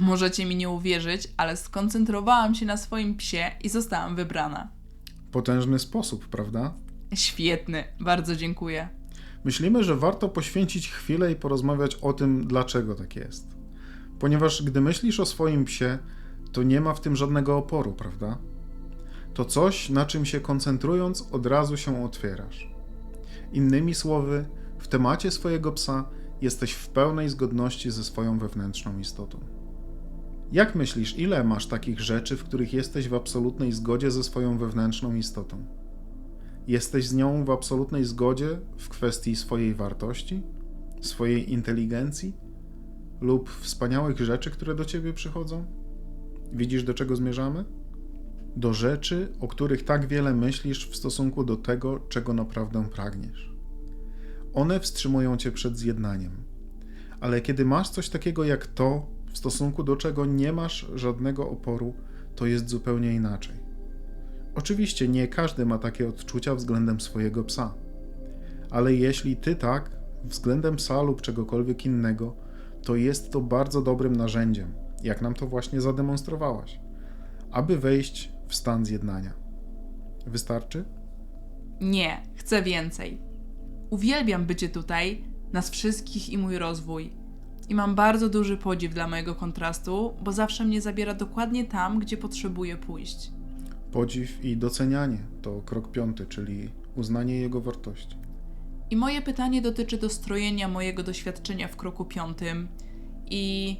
Możecie mi nie uwierzyć, ale skoncentrowałam się na swoim psie i zostałam wybrana. Potężny sposób, prawda? Świetny, bardzo dziękuję. Myślimy, że warto poświęcić chwilę i porozmawiać o tym, dlaczego tak jest. Ponieważ gdy myślisz o swoim psie, to nie ma w tym żadnego oporu, prawda? To coś, na czym się koncentrując, od razu się otwierasz. Innymi słowy, w temacie swojego psa jesteś w pełnej zgodności ze swoją wewnętrzną istotą. Jak myślisz, ile masz takich rzeczy, w których jesteś w absolutnej zgodzie ze swoją wewnętrzną istotą? Jesteś z nią w absolutnej zgodzie w kwestii swojej wartości, swojej inteligencji lub wspaniałych rzeczy, które do ciebie przychodzą? Widzisz, do czego zmierzamy? Do rzeczy, o których tak wiele myślisz w stosunku do tego, czego naprawdę pragniesz. One wstrzymują cię przed zjednaniem. Ale kiedy masz coś takiego jak to, w stosunku do czego nie masz żadnego oporu, to jest zupełnie inaczej. Oczywiście nie każdy ma takie odczucia względem swojego psa, ale jeśli ty tak, względem psa lub czegokolwiek innego, to jest to bardzo dobrym narzędziem, jak nam to właśnie zademonstrowałaś, aby wejść w stan zjednania. Wystarczy? Nie, chcę więcej. Uwielbiam bycie tutaj, nas wszystkich i mój rozwój. I mam bardzo duży podziw dla mojego kontrastu, bo zawsze mnie zabiera dokładnie tam, gdzie potrzebuję pójść. Podziw i docenianie to krok piąty, czyli uznanie jego wartości. I moje pytanie dotyczy dostrojenia mojego doświadczenia w kroku piątym i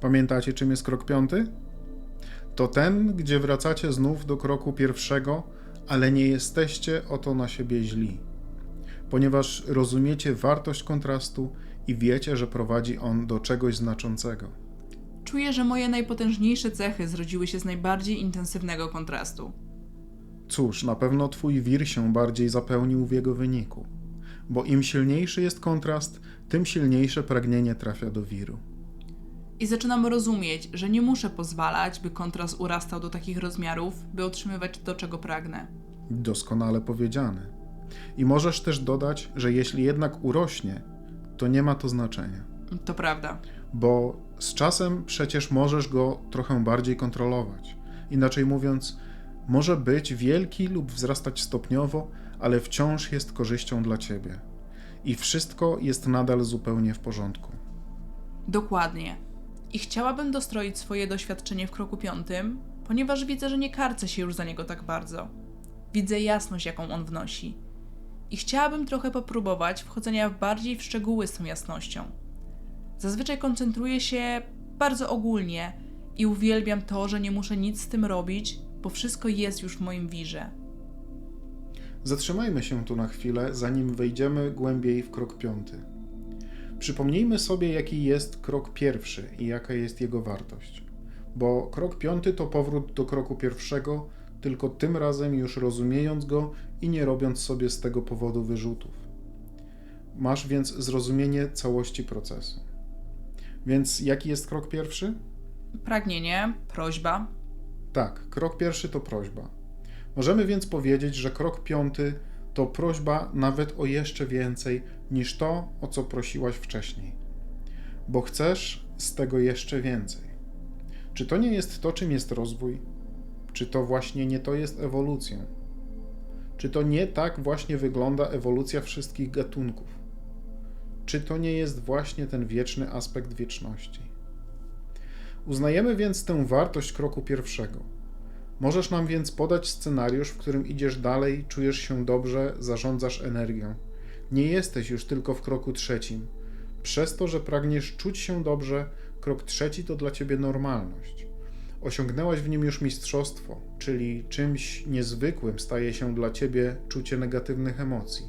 Pamiętacie, czym jest krok piąty? To ten, gdzie wracacie znów do kroku pierwszego, ale nie jesteście o to na siebie źli, ponieważ rozumiecie wartość kontrastu i wiecie, że prowadzi on do czegoś znaczącego. czuję, że moje najpotężniejsze cechy zrodziły się z najbardziej intensywnego kontrastu. Cóż, na pewno twój wir się bardziej zapełnił w jego wyniku, bo im silniejszy jest kontrast, tym silniejsze pragnienie trafia do wiru. I zaczynam rozumieć, że nie muszę pozwalać, by kontrast urastał do takich rozmiarów, by otrzymywać to, czego pragnę. Doskonale powiedziane. I możesz też dodać, że jeśli jednak urośnie, to nie ma to znaczenia, To prawda. bo z czasem przecież możesz go trochę bardziej kontrolować. Inaczej mówiąc, może być wielki lub wzrastać stopniowo, ale wciąż jest korzyścią dla ciebie. I wszystko jest nadal zupełnie w porządku. Dokładnie. I chciałabym dostroić swoje doświadczenie w kroku piątym, ponieważ widzę, że nie karcę się już za niego tak bardzo. Widzę jasność, jaką on wnosi. I chciałabym trochę popróbować wchodzenia bardziej w szczegóły z tą jasnością. Zazwyczaj koncentruję się bardzo ogólnie i uwielbiam to, że nie muszę nic z tym robić, bo wszystko jest już w moim wirze. Zatrzymajmy się tu na chwilę, zanim wejdziemy głębiej w krok piąty. Przypomnijmy sobie, jaki jest krok pierwszy i jaka jest jego wartość. Bo krok piąty to powrót do kroku pierwszego, tylko tym razem już rozumiejąc go i nie robiąc sobie z tego powodu wyrzutów. Masz więc zrozumienie całości procesu. Więc jaki jest krok pierwszy? Pragnienie, prośba, Tak, krok pierwszy to prośba. Możemy więc powiedzieć, że krok piąty to prośba nawet o jeszcze więcej niż to, o co prosiłaś wcześniej. Bo chcesz z tego jeszcze więcej. Czy to nie jest to, czym jest rozwój? Czy to właśnie nie to jest ewolucją? Czy to nie tak właśnie wygląda ewolucja wszystkich gatunków? Czy to nie jest właśnie ten wieczny aspekt wieczności? Uznajemy więc tę wartość kroku pierwszego. Możesz nam więc podać scenariusz, w którym idziesz dalej, czujesz się dobrze, zarządzasz energią. Nie jesteś już tylko w kroku trzecim. Przez to, że pragniesz czuć się dobrze, krok trzeci to dla ciebie normalność. Osiągnęłaś w nim już mistrzostwo, czyli czymś niezwykłym staje się dla ciebie czucie negatywnych emocji.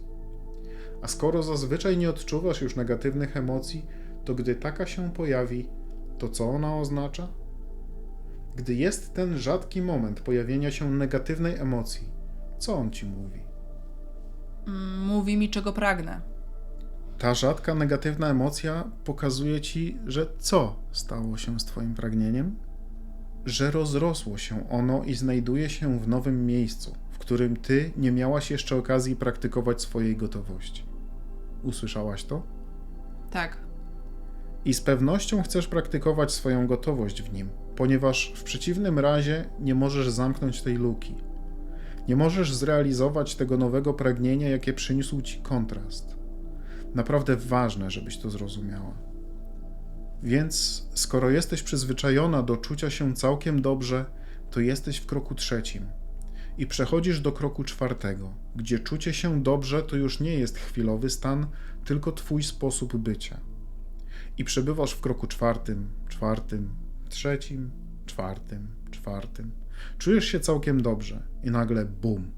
A skoro zazwyczaj nie odczuwasz już negatywnych emocji, to gdy taka się pojawi, to co ona oznacza? Gdy jest ten rzadki moment pojawienia się negatywnej emocji, co on ci mówi? Mm, mówi mi, czego pragnę. Ta rzadka negatywna emocja pokazuje ci, że co stało się z Twoim pragnieniem? Że rozrosło się ono i znajduje się w nowym miejscu, w którym Ty nie miałaś jeszcze okazji praktykować swojej gotowości. Usłyszałaś to? Tak, I z pewnością chcesz praktykować swoją gotowość w nim, ponieważ w przeciwnym razie nie możesz zamknąć tej luki. Nie możesz zrealizować tego nowego pragnienia, jakie przyniósł ci kontrast. Naprawdę ważne, żebyś to zrozumiała. Więc, skoro jesteś przyzwyczajona do czucia się całkiem dobrze, to jesteś w kroku trzecim i przechodzisz do kroku czwartego, gdzie czucie się dobrze to już nie jest chwilowy stan, tylko twój sposób bycia. I przebywasz w kroku czwartym, czwartym, trzecim, czwartym, czwartym. Czujesz się całkiem dobrze i nagle bum.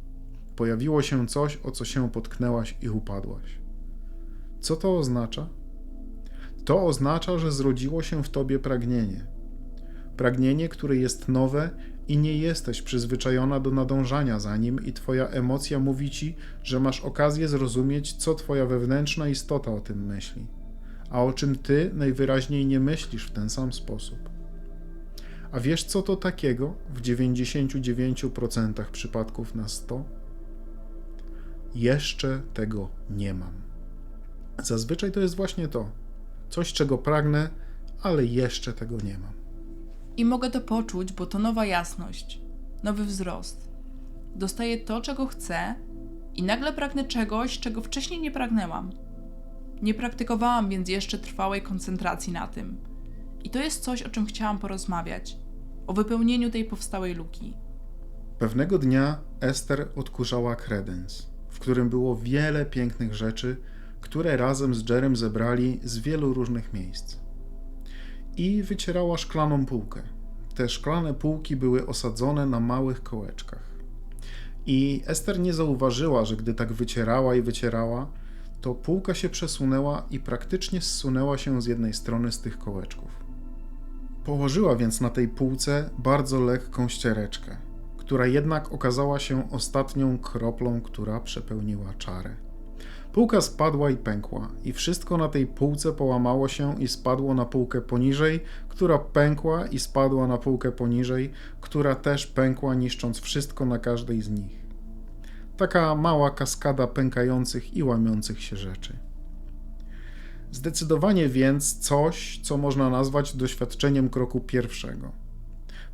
Pojawiło się coś, o co się potknęłaś i upadłaś. Co to oznacza? To oznacza, że zrodziło się w tobie pragnienie. Pragnienie, które jest nowe i nie jesteś przyzwyczajona do nadążania za nim, i twoja emocja mówi ci, że masz okazję zrozumieć, co twoja wewnętrzna istota o tym myśli, a o czym ty najwyraźniej nie myślisz w ten sam sposób. A wiesz, co to takiego w 99% przypadków na 100? Jeszcze tego nie mam. Zazwyczaj to jest właśnie to. Coś, czego pragnę, ale jeszcze tego nie mam. I mogę to poczuć, bo to nowa jasność, nowy wzrost. Dostaję to, czego chcę, i nagle pragnę czegoś, czego wcześniej nie pragnęłam. Nie praktykowałam więc jeszcze trwałej koncentracji na tym. I to jest coś, o czym chciałam porozmawiać o wypełnieniu tej powstałej luki. Pewnego dnia Ester odkurzała kredens, w którym było wiele pięknych rzeczy, które razem z Jerem zebrali z wielu różnych miejsc. I wycierała szklaną półkę. Te szklane półki były osadzone na małych kołeczkach. I Ester nie zauważyła, że gdy tak wycierała i wycierała, to półka się przesunęła i praktycznie zsunęła się z jednej strony z tych kołeczków. Położyła więc na tej półce bardzo lekką ściereczkę, która jednak okazała się ostatnią kroplą, która przepełniła czarę. Półka spadła i pękła, i wszystko na tej półce połamało się i spadło na półkę poniżej, która pękła i spadła na półkę poniżej, która też pękła, niszcząc wszystko na każdej z nich. Taka mała kaskada pękających i łamiących się rzeczy. Zdecydowanie więc coś, co można nazwać doświadczeniem kroku pierwszego.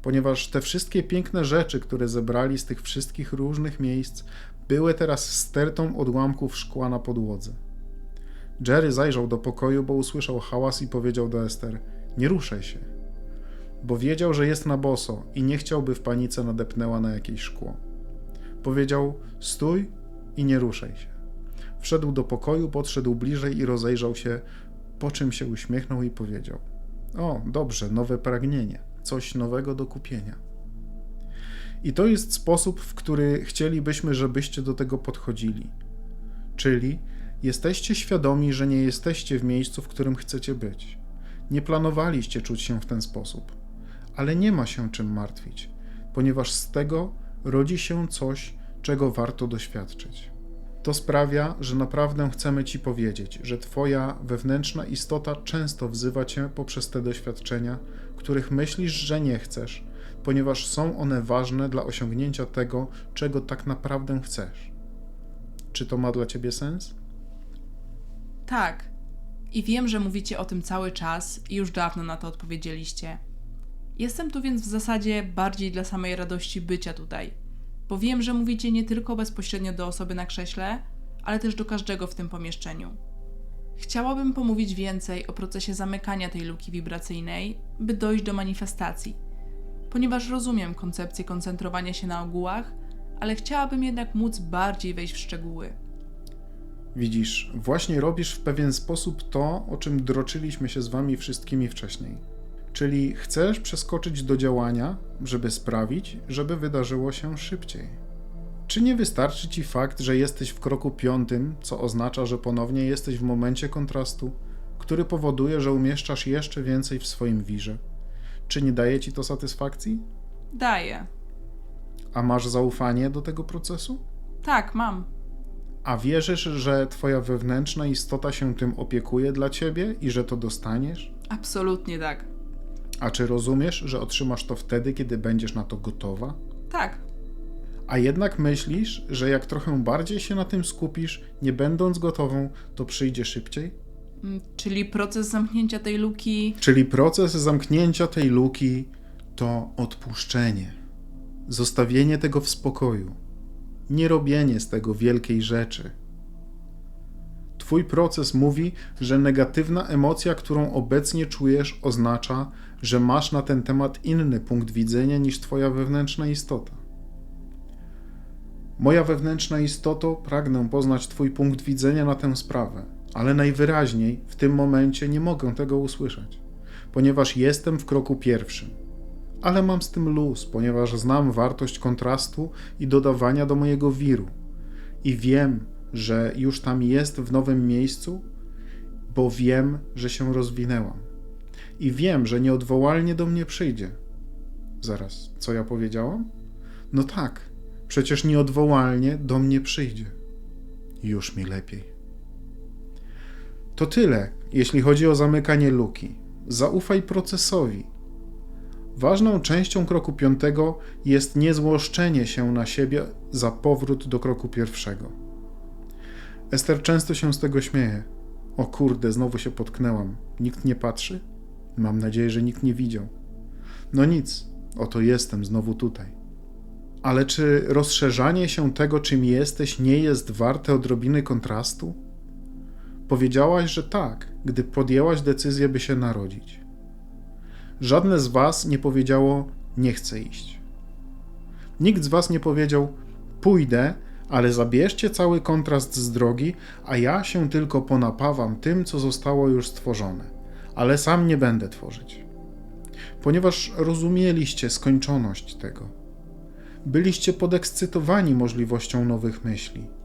Ponieważ te wszystkie piękne rzeczy, które zebrali z tych wszystkich różnych miejsc, były teraz stertą odłamków szkła na podłodze. Jerry zajrzał do pokoju, bo usłyszał hałas i powiedział do Ester: Nie ruszaj się. Bo wiedział, że jest na boso i nie chciałby w panice nadepnęła na jakieś szkło. Powiedział: Stój i nie ruszaj się. Wszedł do pokoju, podszedł bliżej i rozejrzał się, po czym się uśmiechnął i powiedział: O, dobrze, nowe pragnienie, coś nowego do kupienia. I to jest sposób, w który chcielibyśmy, żebyście do tego podchodzili. Czyli jesteście świadomi, że nie jesteście w miejscu, w którym chcecie być. Nie planowaliście czuć się w ten sposób, ale nie ma się czym martwić, ponieważ z tego rodzi się coś, czego warto doświadczyć. To sprawia, że naprawdę chcemy Ci powiedzieć, że Twoja wewnętrzna istota często wzywa Cię poprzez te doświadczenia, których myślisz, że nie chcesz, ponieważ są one ważne dla osiągnięcia tego, czego tak naprawdę chcesz. Czy to ma dla Ciebie sens? Tak. I wiem, że mówicie o tym cały czas i już dawno na to odpowiedzieliście. Jestem tu więc w zasadzie bardziej dla samej radości bycia tutaj bo wiem, że mówicie nie tylko bezpośrednio do osoby na krześle, ale też do każdego w tym pomieszczeniu. Chciałabym pomówić więcej o procesie zamykania tej luki wibracyjnej, by dojść do manifestacji, ponieważ rozumiem koncepcję koncentrowania się na ogółach, ale chciałabym jednak móc bardziej wejść w szczegóły. Widzisz, właśnie robisz w pewien sposób to, o czym droczyliśmy się z wami wszystkimi wcześniej. Czyli chcesz przeskoczyć do działania, żeby sprawić, żeby wydarzyło się szybciej. Czy nie wystarczy ci fakt, że jesteś w kroku piątym, co oznacza, że ponownie jesteś w momencie kontrastu, który powoduje, że umieszczasz jeszcze więcej w swoim wirze? Czy nie daje ci to satysfakcji? Daje. A masz zaufanie do tego procesu? Tak, mam. A wierzysz, że twoja wewnętrzna istota się tym opiekuje dla ciebie i że to dostaniesz? Absolutnie tak. A czy rozumiesz, że otrzymasz to wtedy, kiedy będziesz na to gotowa? Tak. A jednak myślisz, że jak trochę bardziej się na tym skupisz, nie będąc gotową, to przyjdzie szybciej? Mm, Czyli proces zamknięcia tej luki. Czyli proces zamknięcia tej luki to odpuszczenie, zostawienie tego w spokoju, nie robienie z tego wielkiej rzeczy. Twój proces mówi, że negatywna emocja, którą obecnie czujesz, oznacza, że masz na ten temat inny punkt widzenia niż Twoja wewnętrzna istota. Moja wewnętrzna istoto, pragnę poznać Twój punkt widzenia na tę sprawę, ale najwyraźniej w tym momencie nie mogę tego usłyszeć, ponieważ jestem w kroku pierwszym. Ale mam z tym luz, ponieważ znam wartość kontrastu i dodawania do mojego wiru. I wiem, że już tam jest w nowym miejscu, bo wiem, że się rozwinęłam. I wiem, że nieodwołalnie do mnie przyjdzie. Zaraz, co ja powiedziałam? No tak, przecież nieodwołalnie do mnie przyjdzie. Już mi lepiej. To tyle, jeśli chodzi o zamykanie luki. Zaufaj procesowi. Ważną częścią kroku piątego jest niezłoszczenie się na siebie za powrót do kroku pierwszego. Ester często się z tego śmieje. O kurde, znowu się potknęłam. Nikt nie patrzy? Mam nadzieję, że nikt nie widział. No nic, oto jestem znowu tutaj. Ale czy rozszerzanie się tego, czym jesteś, nie jest warte odrobiny kontrastu? Powiedziałaś, że tak, gdy podjęłaś decyzję, by się narodzić. Żadne z was nie powiedziało, nie chcę iść. Nikt z was nie powiedział, pójdę, ale zabierzcie cały kontrast z drogi, a ja się tylko ponapawam tym, co zostało już stworzone, ale sam nie będę tworzyć. Ponieważ rozumieliście skończoność tego. Byliście podekscytowani możliwością nowych myśli.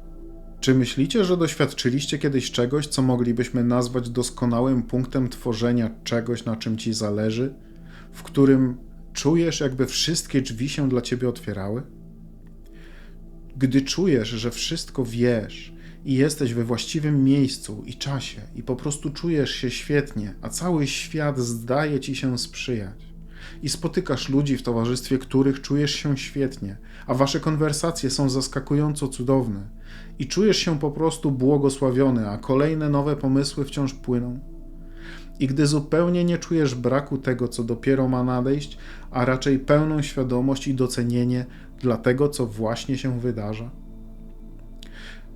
Czy myślicie, że doświadczyliście kiedyś czegoś, co moglibyśmy nazwać doskonałym punktem tworzenia czegoś, na czym ci zależy, w którym czujesz, jakby wszystkie drzwi się dla ciebie otwierały? Gdy czujesz, że wszystko wiesz i jesteś we właściwym miejscu i czasie i po prostu czujesz się świetnie, a cały świat zdaje ci się sprzyjać, i spotykasz ludzi, w towarzystwie których czujesz się świetnie, a wasze konwersacje są zaskakująco cudowne, i czujesz się po prostu błogosławiony, a kolejne nowe pomysły wciąż płyną. I gdy zupełnie nie czujesz braku tego, co dopiero ma nadejść, a raczej pełną świadomość i docenienie dla tego, co właśnie się wydarza?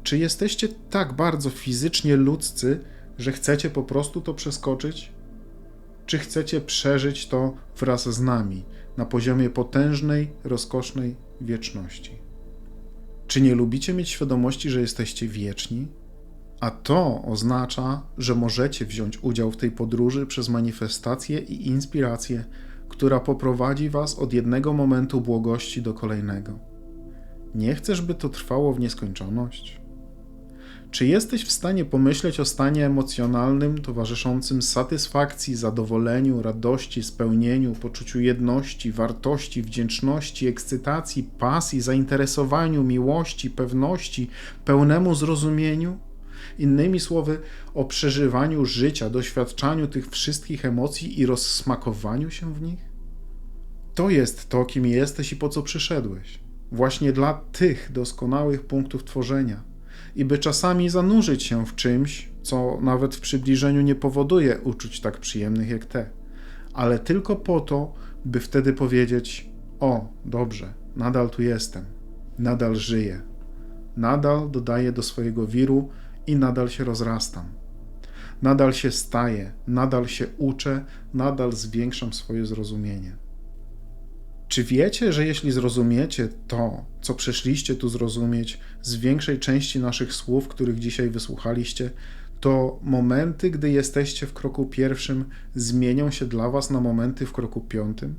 Czy jesteście tak bardzo fizycznie ludzcy, że chcecie po prostu to przeskoczyć? Czy chcecie przeżyć to wraz z nami na poziomie potężnej, rozkosznej wieczności? Czy nie lubicie mieć świadomości, że jesteście wieczni? A to oznacza, że możecie wziąć udział w tej podróży przez manifestację i inspirację, która poprowadzi Was od jednego momentu błogości do kolejnego. Nie chcesz, by to trwało w nieskończoność? Czy jesteś w stanie pomyśleć o stanie emocjonalnym towarzyszącym satysfakcji, zadowoleniu, radości, spełnieniu, poczuciu jedności, wartości, wdzięczności, ekscytacji, pasji, zainteresowaniu, miłości, pewności, pełnemu zrozumieniu? Innymi słowy, o przeżywaniu życia, doświadczaniu tych wszystkich emocji i rozsmakowaniu się w nich? To jest to, kim jesteś i po co przyszedłeś. Właśnie dla tych doskonałych punktów tworzenia i by czasami zanurzyć się w czymś, co nawet w przybliżeniu nie powoduje uczuć tak przyjemnych jak te, ale tylko po to, by wtedy powiedzieć: O, dobrze, nadal tu jestem, nadal żyję, nadal dodaję do swojego wiru i nadal się rozrastam. Nadal się staję, nadal się uczę, nadal zwiększam swoje zrozumienie. Czy wiecie, że jeśli zrozumiecie to, co przyszliście tu zrozumieć z większej części naszych słów, których dzisiaj wysłuchaliście, to momenty, gdy jesteście w kroku pierwszym, zmienią się dla Was na momenty w kroku piątym?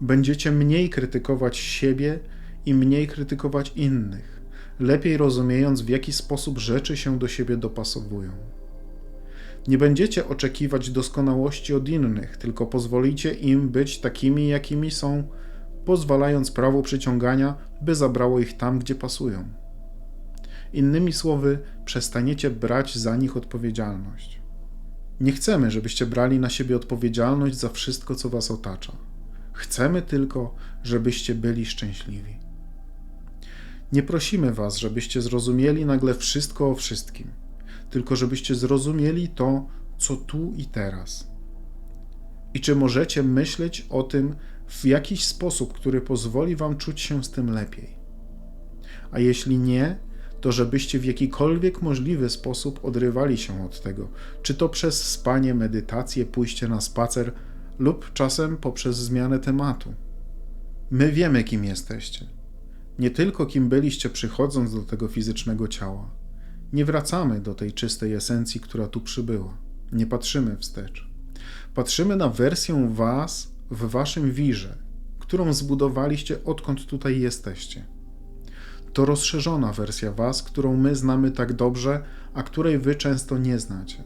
Będziecie mniej krytykować siebie i mniej krytykować innych, lepiej rozumiejąc, w jaki sposób rzeczy się do siebie dopasowują. Nie będziecie oczekiwać doskonałości od innych, tylko pozwolicie im być takimi, jakimi są, pozwalając prawu przyciągania, by zabrało ich tam, gdzie pasują. Innymi słowy, przestaniecie brać za nich odpowiedzialność. Nie chcemy, żebyście brali na siebie odpowiedzialność za wszystko, co was otacza. Chcemy tylko, żebyście byli szczęśliwi. Nie prosimy was, żebyście zrozumieli nagle wszystko o wszystkim tylko żebyście zrozumieli to, co tu i teraz. I czy możecie myśleć o tym w jakiś sposób, który pozwoli Wam czuć się z tym lepiej? A jeśli nie, to żebyście w jakikolwiek możliwy sposób odrywali się od tego, czy to przez spanie, medytację, pójście na spacer, lub czasem poprzez zmianę tematu. My wiemy, kim jesteście. Nie tylko kim byliście przychodząc do tego fizycznego ciała. Nie wracamy do tej czystej esencji, która tu przybyła. Nie patrzymy wstecz. Patrzymy na wersję Was w Waszym wirze, którą zbudowaliście odkąd tutaj jesteście. To rozszerzona wersja Was, którą my znamy tak dobrze, a której Wy często nie znacie.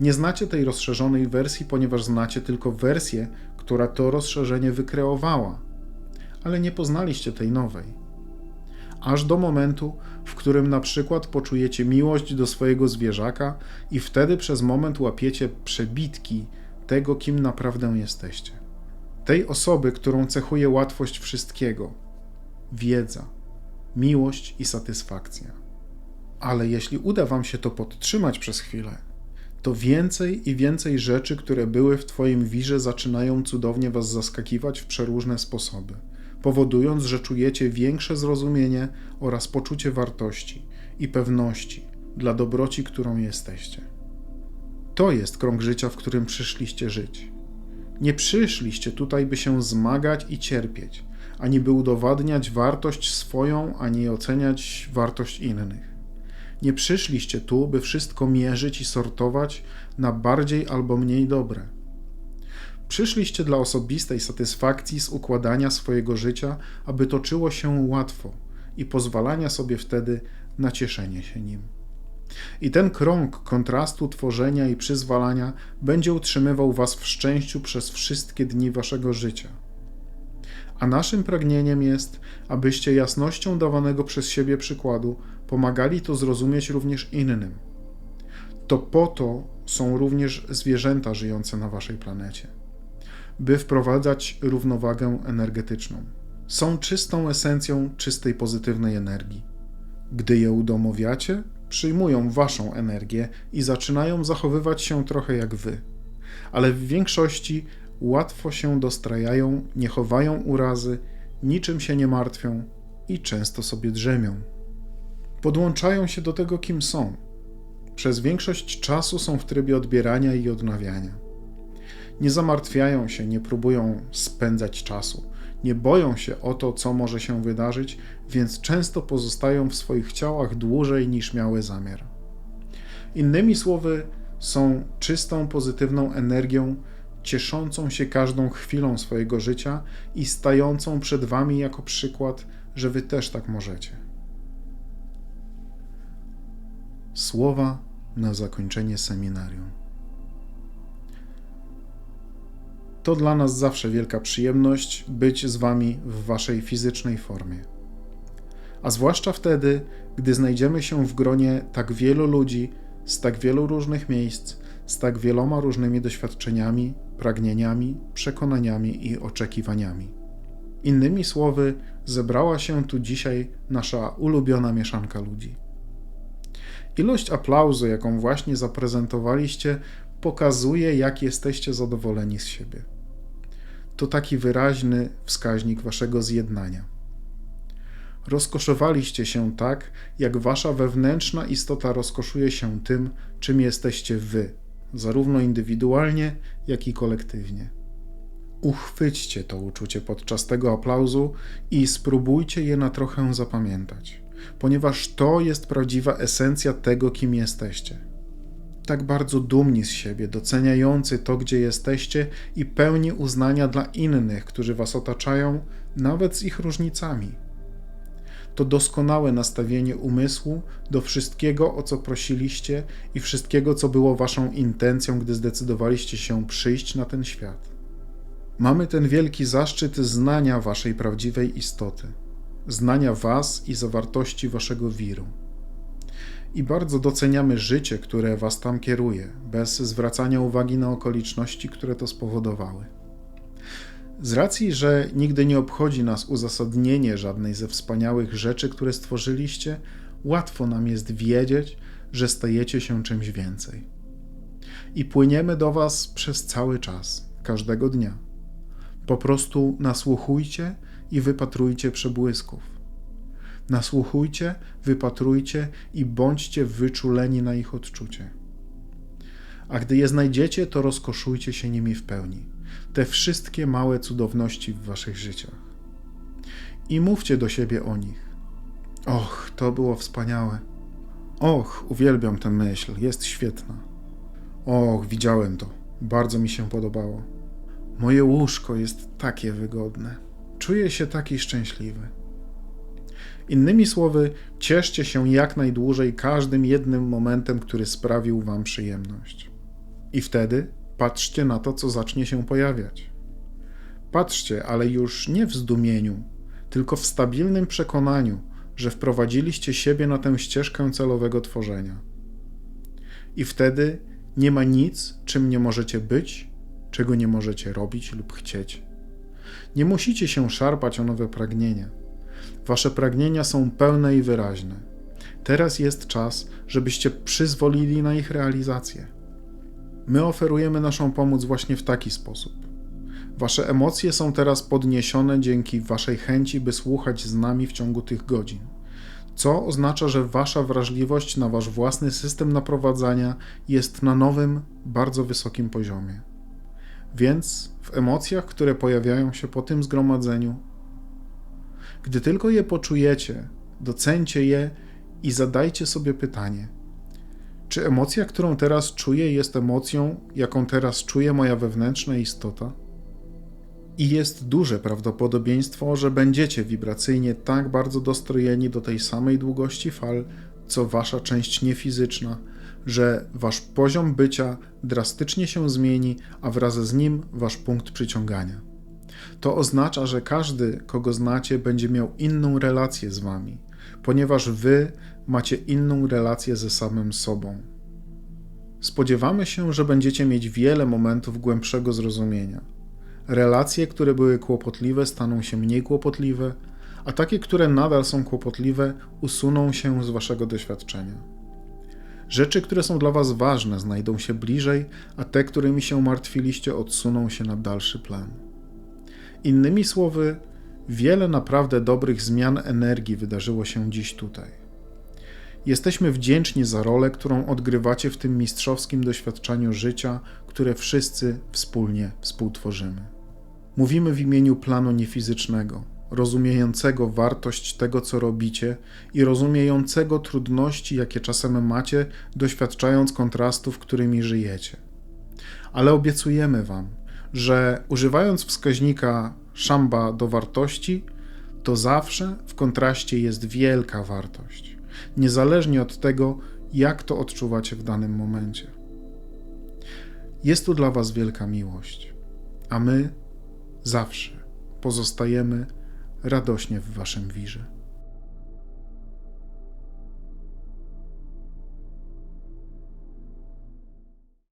Nie znacie tej rozszerzonej wersji, ponieważ znacie tylko wersję, która to rozszerzenie wykreowała, ale nie poznaliście tej nowej. Aż do momentu, w którym na przykład poczujecie miłość do swojego zwierzaka i wtedy przez moment łapiecie przebitki tego, kim naprawdę jesteście. Tej osoby, którą cechuje łatwość wszystkiego, wiedza, miłość i satysfakcja. Ale jeśli uda Wam się to podtrzymać przez chwilę, to więcej i więcej rzeczy, które były w Twoim wirze, zaczynają cudownie Was zaskakiwać w przeróżne sposoby, powodując, że czujecie większe zrozumienie oraz poczucie wartości i pewności dla dobroci, którą jesteście. To jest krąg życia, w którym przyszliście żyć. Nie przyszliście tutaj, by się zmagać i cierpieć, ani by udowadniać wartość swoją, ani oceniać wartość innych. Nie przyszliście tu, by wszystko mierzyć i sortować na bardziej albo mniej dobre. Przyszliście dla osobistej satysfakcji z układania swojego życia, aby toczyło się łatwo i pozwalania sobie wtedy na cieszenie się nim. I ten krąg kontrastu tworzenia i przyzwalania będzie utrzymywał Was w szczęściu przez wszystkie dni Waszego życia. A naszym pragnieniem jest, abyście jasnością dawanego przez siebie przykładu pomagali to zrozumieć również innym. To po to są również zwierzęta żyjące na waszej planecie, by wprowadzać równowagę energetyczną. Są czystą esencją czystej pozytywnej energii. Gdy je udomowiacie, przyjmują waszą energię i zaczynają zachowywać się trochę jak wy. Ale w większości łatwo się dostrajają, nie chowają urazy, niczym się nie martwią i często sobie drzemią podłączają się do tego, kim są. Przez większość czasu są w trybie odbierania i odnawiania. Nie zamartwiają się, nie próbują spędzać czasu, nie boją się o to, co może się wydarzyć, więc często pozostają w swoich ciałach dłużej niż miały zamiar. Innymi słowy, są czystą, pozytywną energią, cieszącą się każdą chwilą swojego życia i stającą przed Wami jako przykład, że Wy też tak możecie. Słowa na zakończenie seminarium. To dla nas zawsze wielka przyjemność być z Wami w Waszej fizycznej formie. A zwłaszcza wtedy, gdy znajdziemy się w gronie tak wielu ludzi z tak wielu różnych miejsc, z tak wieloma różnymi doświadczeniami, pragnieniami, przekonaniami i oczekiwaniami. Innymi słowy, zebrała się tu dzisiaj nasza ulubiona mieszanka ludzi. Ilość aplauzu, jaką właśnie zaprezentowaliście, pokazuje, jak jesteście zadowoleni z siebie. To taki wyraźny wskaźnik waszego zjednania. Rozkoszowaliście się tak, jak wasza wewnętrzna istota rozkoszuje się tym, czym jesteście wy, zarówno indywidualnie, jak i kolektywnie. Uchwyćcie to uczucie podczas tego aplauzu i spróbujcie je na trochę zapamiętać ponieważ to jest prawdziwa esencja tego, kim jesteście. Tak bardzo dumni z siebie, doceniający to, gdzie jesteście i pełni uznania dla innych, którzy was otaczają, nawet z ich różnicami. To doskonałe nastawienie umysłu do wszystkiego, o co prosiliście i wszystkiego, co było waszą intencją, gdy zdecydowaliście się przyjść na ten świat. Mamy ten wielki zaszczyt znania waszej prawdziwej istoty znania Was i zawartości Waszego wiru. I bardzo doceniamy życie, które Was tam kieruje, bez zwracania uwagi na okoliczności, które to spowodowały. Z racji, że nigdy nie obchodzi nas uzasadnienie żadnej ze wspaniałych rzeczy, które stworzyliście, łatwo nam jest wiedzieć, że stajecie się czymś więcej. I płyniemy do Was przez cały czas, każdego dnia. Po prostu nasłuchujcie i wypatrujcie przebłysków. Nasłuchujcie, wypatrujcie i bądźcie wyczuleni na ich odczucie. A gdy je znajdziecie, to rozkoszujcie się nimi w pełni. Te wszystkie małe cudowności w waszych życiach. I mówcie do siebie o nich. Och, to było wspaniałe. Och, uwielbiam tę myśl, jest świetna. Och, widziałem to, bardzo mi się podobało. Moje łóżko jest takie wygodne. Czuję się taki szczęśliwy. Innymi słowy, cieszcie się jak najdłużej każdym jednym momentem, który sprawił wam przyjemność. I wtedy patrzcie na to, co zacznie się pojawiać. Patrzcie, ale już nie w zdumieniu, tylko w stabilnym przekonaniu, że wprowadziliście siebie na tę ścieżkę celowego tworzenia. I wtedy nie ma nic, czym nie możecie być, czego nie możecie robić lub chcieć. Nie musicie się szarpać o nowe pragnienia. Wasze pragnienia są pełne i wyraźne. Teraz jest czas, żebyście przyzwolili na ich realizację. My oferujemy naszą pomoc właśnie w taki sposób. Wasze emocje są teraz podniesione dzięki Waszej chęci, by słuchać z nami w ciągu tych godzin, co oznacza, że Wasza wrażliwość na Wasz własny system naprowadzania jest na nowym, bardzo wysokim poziomie. Więc w emocjach, które pojawiają się po tym zgromadzeniu, gdy tylko je poczujecie, docencie je i zadajcie sobie pytanie: czy emocja, którą teraz czuję, jest emocją, jaką teraz czuje moja wewnętrzna istota? I jest duże prawdopodobieństwo, że będziecie wibracyjnie tak bardzo dostrojeni do tej samej długości fal, co wasza część niefizyczna, że wasz poziom bycia drastycznie się zmieni, a wraz z nim wasz punkt przyciągania. To oznacza, że każdy, kogo znacie, będzie miał inną relację z wami, ponieważ wy macie inną relację ze samym sobą. Spodziewamy się, że będziecie mieć wiele momentów głębszego zrozumienia. Relacje, które były kłopotliwe, staną się mniej kłopotliwe, a takie, które nadal są kłopotliwe, usuną się z waszego doświadczenia. Rzeczy, które są dla was ważne, znajdą się bliżej, a te, którymi się martwiliście, odsuną się na dalszy plan. Innymi słowy, wiele naprawdę dobrych zmian energii wydarzyło się dziś tutaj. Jesteśmy wdzięczni za rolę, którą odgrywacie w tym mistrzowskim doświadczeniu życia, które wszyscy wspólnie współtworzymy. Mówimy w imieniu planu niefizycznego, rozumiejącego wartość tego, co robicie i rozumiejącego trudności, jakie czasem macie, doświadczając kontrastów, którymi żyjecie. Ale obiecujemy Wam, że używając wskaźnika szamba do wartości, to zawsze w kontraście jest wielka wartość, niezależnie od tego, jak to odczuwacie w danym momencie. Jest tu dla Was wielka miłość, a my zawsze pozostajemy radośnie w Waszym wirze.